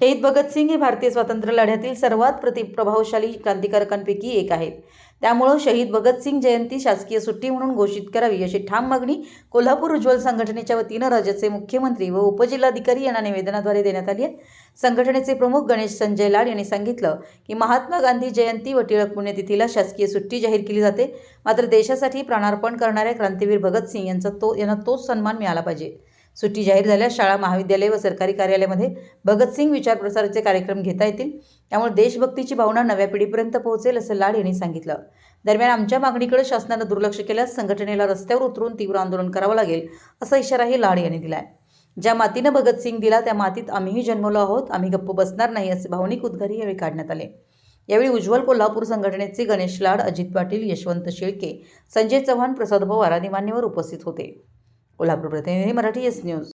शहीद भगतसिंग हे भारतीय स्वातंत्र्य लढ्यातील सर्वात प्रति प्रभावशाली क्रांतिकारकांपैकी एक आहेत. त्यामुळं शहीद भगतसिंग जयंती शासकीय सुट्टी म्हणून घोषित करावी अशी ठाम मागणी कोल्हापूर उज्ज्वल संघटनेच्या वतीनं राज्याचे मुख्यमंत्री व उपजिल्हाधिकारी यांना निवेदनाद्वारे देण्यात आली आहे. संघटनेचे प्रमुख गणेश संजय लाड यांनी सांगितलं की महात्मा गांधी जयंती व टिळक पुण्यतिथीला शासकीय सुट्टी जाहीर केली जाते. मात्र देशासाठी प्राणार्पण करणाऱ्या क्रांतीवीर भगतसिंग यांचा तो यांना तोच सन्मान मिळाला पाहिजे. सुट्टी जाहीर झाल्यास शाळा महाविद्यालय व सरकारी कार्यालयामध्ये भगतसिंग विचार प्रसाराचे कार्यक्रम घेता येतील. त्यामुळे देशभक्तीची भावना नव्या पिढीपर्यंत पोहोचेल असं लाड यांनी सांगितलं. दरम्यान आमच्या मागणीकडे शासनानं दुर्लक्ष केल्यास संघटनेला रस्त्यावर उतरून तीव्र आंदोलन करावं लागेल असा इशाराही लाड यांनी दिला आहे ज्या मातीनं भगतसिंग दिला त्या मातीत आम्हीही जन्मलो आहोत. आम्ही गप्प बसणार नाही असे भावनिक उद्गारही यावेळी काढण्यात आले. यावेळी उज्ज्वल कोल्हापूर संघटनेचे गणेश लाड अजित पाटील यशवंत शेळके संजय चव्हाण प्रसाद पवार आदी मान्यवर उपस्थित होते. कोल्हापूर प्रतिनिधी मराठी एस न्यूज